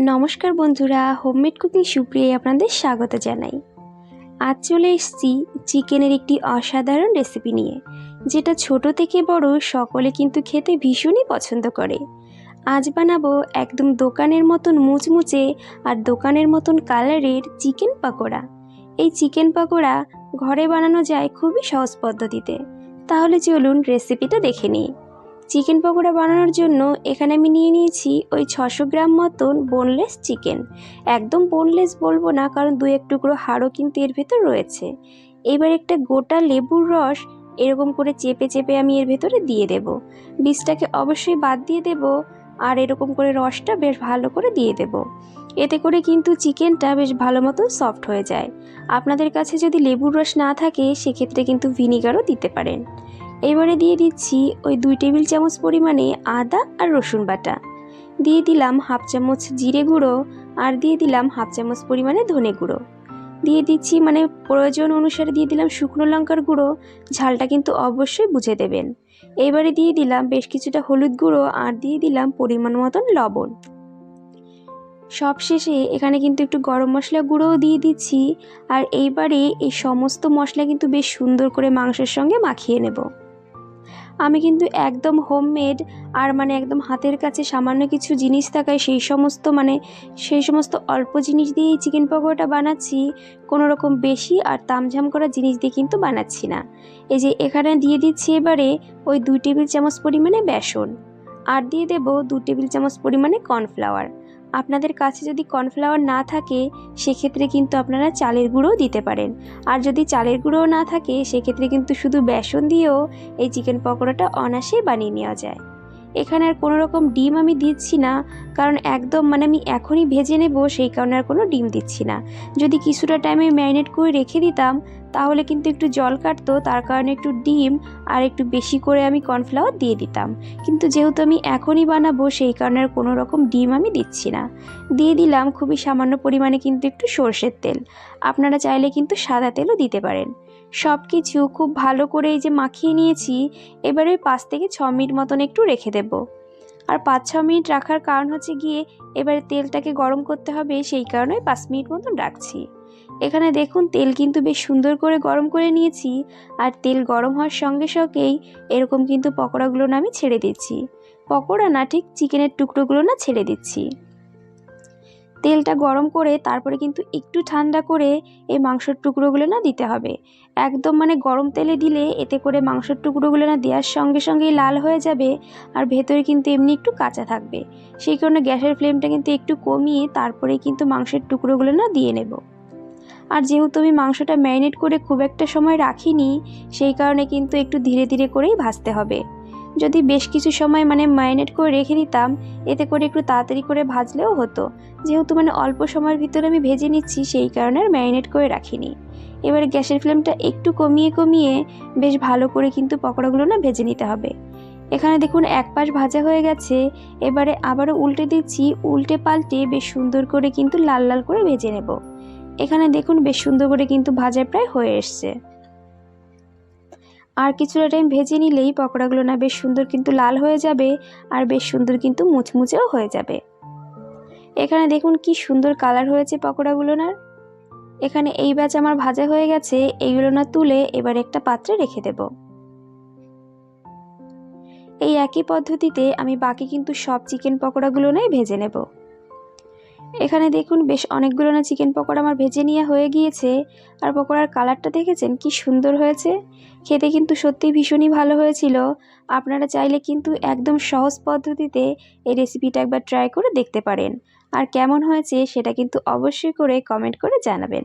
নমস্কার বন্ধুরা homemade cooking সুপ্রিয়ে আপনাদের স্বাগত জানাই। আজ চলে এসেছি চিকেনের একটি অসাধারণ রেসিপি নিয়ে, যেটা ছোট থেকে বড় সকলে কিন্তু খেতে ভীষণই পছন্দ করে। আজ বানাবো একদম দোকানের মতন মুচমুচে আর দোকানের মতন কালারের চিকেন পাকোড়া। এই চিকেন পাকোড়া ঘরে বানানো যায় খুবই সহজ পদ্ধতিতে। তাহলে চলুন রেসিপিটা দেখে নিই। চিকেন পকোড়া বানানোর জন্য এখানে আমি নিয়ে নিয়েছি ওই ছশো গ্রাম মতন বোনলেস চিকেন একদম বোনলেস বলব না, কারণ দু এক টুকরো হাড়ও কিন্তু এর ভেতর রয়েছে। এবার একটা গোটা লেবুর রস এরকম করে চেপে চেপে আমি এর ভেতরে দিয়ে দেব। বীজটাকে অবশ্যই বাদ দিয়ে দেব আর এরকম করে রসটা বেশ ভালো করে দিয়ে দেব। এতে করে কিন্তু চিকেনটা বেশ ভালো মতো সফট হয়ে যায়। আপনাদের কাছে যদি লেবুর রস না থাকে, সেক্ষেত্রে কিন্তু ভিনিগারও দিতে পারেন। এবারে দিয়ে দিচ্ছি ওই দুই টেবিল চামচ পরিমাণে আদা আর রসুন বাটা। দিয়ে দিলাম হাফ চামচ জিরে গুঁড়ো আর দিয়ে দিলাম হাফ চামচ পরিমাণে ধনে গুঁড়ো। দিয়ে দিচ্ছি মানে প্রয়োজন অনুসারে দিয়ে দিলাম শুকনো লঙ্কার গুঁড়ো, ঝালটা কিন্তু অবশ্যই বুঝে দেবেন। এবারে দিয়ে দিলাম বেশ কিছুটা হলুদ গুঁড়ো আর দিয়ে দিলাম পরিমাণ মতন লবণ। সব শেষে এখানে কিন্তু একটু গরম মশলা গুঁড়োও দিয়ে দিচ্ছি আর এইবারে এই সমস্ত মশলা কিন্তু বেশ সুন্দর করে মাংসের সঙ্গে মাখিয়ে নেব। আমি কিন্তু একদম হোমমেড আর মানে একদম হাতের কাছে সামান্য কিছু জিনিস থাকায় সেই সমস্ত মানে সেই সমস্ত অল্প জিনিস দিয়েই চিকেন পকোড়াটা বানাচ্ছি। কোনো রকম বেশি আর তামঝাম করা জিনিস দিয়ে কিন্তু বানাচ্ছি না। এই যে এখানে দিয়ে দিচ্ছি এবারে ওই দুই টেবিল চামচ পরিমাণে বেসন। আর দিয়ে দেবো দু টেবিল চামচ পরিমাণে কর্নফ্লাওয়ার আপনাদের কাছে যদি কর্নফ্লাওয়ার না থাকে, সেক্ষেত্রে কিন্তু আপনারা চালের গুঁড়োও দিতে পারেন। আর যদি চালের গুঁড়োও না থাকে, সেক্ষেত্রে কিন্তু শুধু বেসন দিয়েও এই চিকেন পকোড়াটা অনায়াসেই বানিয়ে নেওয়া যায়। এখানে আর কোনো রকম ডিম আমি দিচ্ছি না, কারণ একদম মানে আমি এখনই ভেজে নেব, সেই কারণে আর কোনো ডিম দিচ্ছি না। যদি কিছুটা টাইমে ম্যারিনেট করে রেখে দিতাম, তাহলে কিন্তু একটু জল কাটতো, তার কারণে একটু ডিম আর একটু বেশি করে আমি কর্নফ্লাওয়ার দিয়ে দিতাম। কিন্তু যেহেতু আমি এখনই বানাবো, সেই কারণে আর কোনো রকম ডিম আমি দিচ্ছি না। দিয়ে দিলাম খুবই সামান্য পরিমাণে কিন্তু একটু সর্ষের তেল। আপনারা চাইলে কিন্তু সাদা তেলও দিতে পারেন। সব কিছু খুব ভালো করে এই যে মাখিয়ে নিয়েছি, এবারে পাঁচ থেকে ছ মিনিট মতন একটু রেখে দেব। আর পাঁচ, ছ মিনিট রাখার কারণ হচ্ছে গিয়ে, এবারে তেলটাকে গরম করতে হবে, সেই কারণে পাঁচ মিনিট মতন রাখছি। এখানে দেখুন, তেল কিন্তু বেশ সুন্দর করে গরম করে নিয়েছি, আর তেল গরম হওয়ার সঙ্গে সঙ্গেই এরকম কিন্তু পকোড়াগুলো না আমি ছেড়ে দিচ্ছি। পকোড়া না, ঠিক চিকেনের টুকরোগুলো না ছেড়ে দিচ্ছি। তেলটা গরম করে তারপরে কিন্তু একটু ঠান্ডা করে এই মাংসর টুকরোগুলো না দিতে হবে। একদম মানে গরম তেলে দিলে এতে করে মাংসর টুকরোগুলো না দেওয়ার সঙ্গে সঙ্গেই লাল হয়ে যাবে আর ভেতরে কিন্তু এমনি একটু কাঁচা থাকবে। সেই কারণে গ্যাসের ফ্লেমটা কিন্তু একটু কমিয়ে তারপরে কিন্তু মাংসের টুকরোগুলো না দিয়ে নেব। আর যেহেতু আমি মাংসটা ম্যারিনেট করে খুব একটা সময় রাখিনি, সেই কারণে কিন্তু একটু ধীরে ধীরে করেই ভাজতে হবে। যদি বেশ কিছু সময় মানে ম্যারিনেট করে রেখে দিতাম, এতে করে একটু তাড়াতাড়ি করে ভাজলেও হতো। যেহেতু মানে অল্প সময়ের ভিতরে আমি ভেজে নিচ্ছি, সেই কারণে আর ম্যারিনেট করে রাখিনি। এবার গ্যাসের ফ্লেমটা একটু কমিয়ে কমিয়ে বেশ ভালো করে কিন্তু পকোড়াগুলো না ভেজে নিতে হবে। এখানে দেখুন এক পাশ ভাজা হয়ে গেছে। এবারে আবারও উল্টে দিচ্ছি। উল্টে পাল্টে বেশ সুন্দর করে কিন্তু লাল লাল করে ভেজে নেব। এখানে দেখুন বেশ সুন্দর করে কিন্তু ভাজা প্রায় হয়ে এসছে। আর কিছুটা টাইম ভেজে নিলেই পকোড়াগুলো না বেশ সুন্দর কিন্তু লাল হয়ে যাবে আর বেশ সুন্দর কিন্তু মুচমুচেও হয়ে যাবে। এখানে দেখুন কি সুন্দর কালার হয়েছে পকোড়াগুলো না এখানে এই ব্যাচ আমার ভাজা হয়ে গেছে, এইগুলো না তুলে এবার একটা পাত্রে রেখে দেব। এই একই পদ্ধতিতে আমি বাকি কিন্তু সব চিকেন পকোড়াগুলো নাই ভেজে নেব। এখানে দেখুন বেশ অনেকগুলো না চিকেন পকোড়া আমার ভেজে নেওয়া হয়ে গিয়েছে। আর পকোড়ার কালারটা দেখেছেন? কি সুন্দর হয়েছে। খেতে কিন্তু সত্যিই ভীষণই ভালো হয়েছিল। আপনারা চাইলে কিন্তু একদম সহজ পদ্ধতিতে এই রেসিপিটা একবার ট্রাই করে দেখতে পারেন। আর কেমন হয়েছে সেটা কিন্তু অবশ্যই করে কমেন্ট করে জানাবেন।